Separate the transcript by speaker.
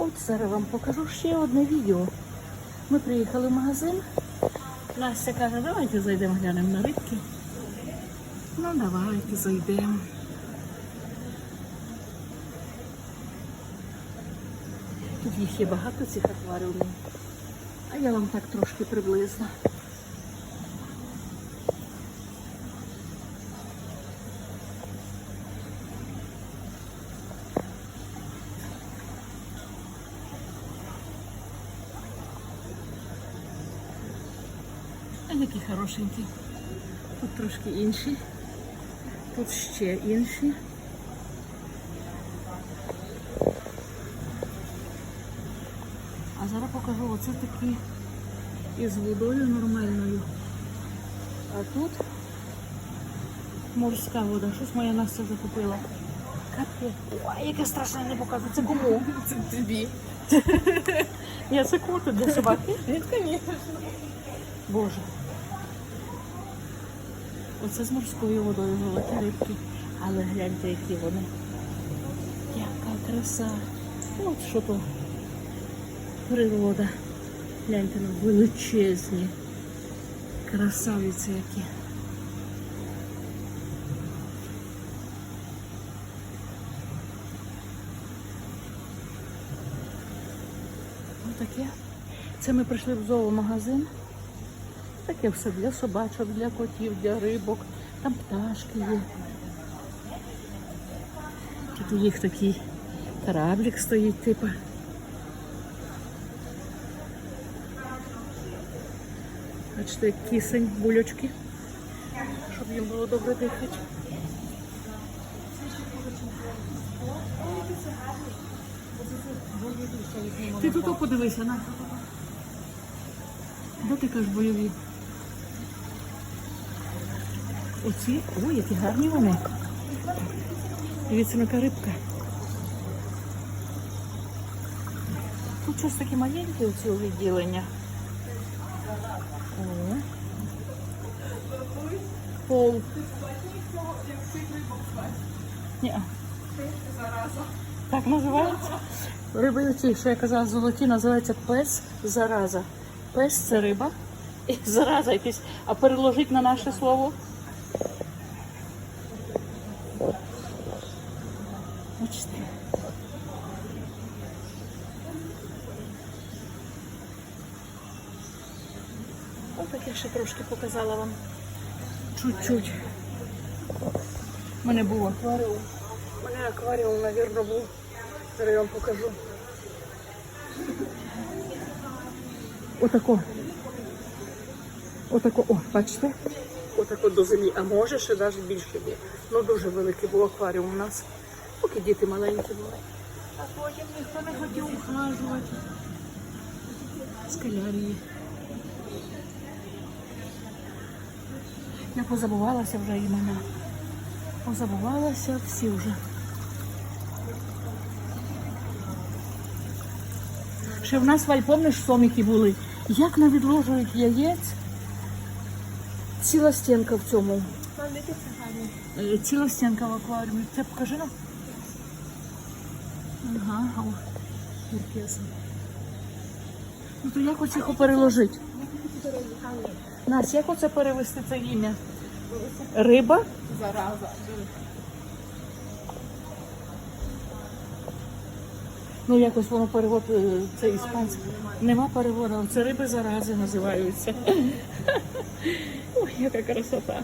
Speaker 1: От зараз вам покажу ще одне відео. Ми приїхали в магазин. Настя каже, давайте зайдемо глянемо на рибки. Ну, давайте зайдемо. Тут їх є багато цих акваріумів. А я вам так трошки приблизно. Які хорошенькі. Тут трошки інші. Тут ще інші. А зараз покажу оце такі із водою нормальною. А тут морська вода. Щось моя Настя закупила. Капець. Ой, яке страшне не показує. Це кому?
Speaker 2: Це тобі.
Speaker 1: Ні, це коту для собаки.
Speaker 2: Звісно.
Speaker 1: Боже. Оце з морською водою великі рибки. Але гляньте, які вони. Яка краса. От що то природа. Гляньте на величезні. Красавиці які. Отаке. Це ми прийшли в зоомагазин. Таке все для собачок, для котів, для рибок. Там пташки є. Тут у їх такий кораблик стоїть, типу. Бачите, кисень, булючки, щоб їм було добре дихати. Ти тут подивися на. Де ти кажеш бойові? Оці, ой, які гарні вони. Дивіться, яка рибка. Тут щось таке маленьке оці відділення. О. Пол. Ні. Так називається? Риби оці, що я казала, золоті, називаються пес зараза. Пес це риба. І зараза якась. А переложить на наше слово. Бачите? Ось так я ще трошки показала вам. Чуть-чуть. У мене був акваріум. У мене акваріум, мабуть, був. Зараз я вам покажу. Отако. Отако, о, бачите? Отако до землі. А може ще навіть більше є. Ну дуже великий був акваріум у нас. Поки діти маленькі були. А потім ніхто не хотів ухажувати. Скалярії. Я позабувалася вже імена. Позабувалася всі вже. Ще в нас валь, помниш, соміки були. Як не відложують яєць, ціла стінка в цьому. Е, Ціла стінка в акваріумі. Це покажи нам. Ага, туркеса. Ну то як оце переложити? Настя, як оце перевести це ім'я? Риба?
Speaker 2: Зараза.
Speaker 1: Ну якось воно перевод, е, це іспанське. Нема переводу, це риби зарази називаються. Ой, яка красота.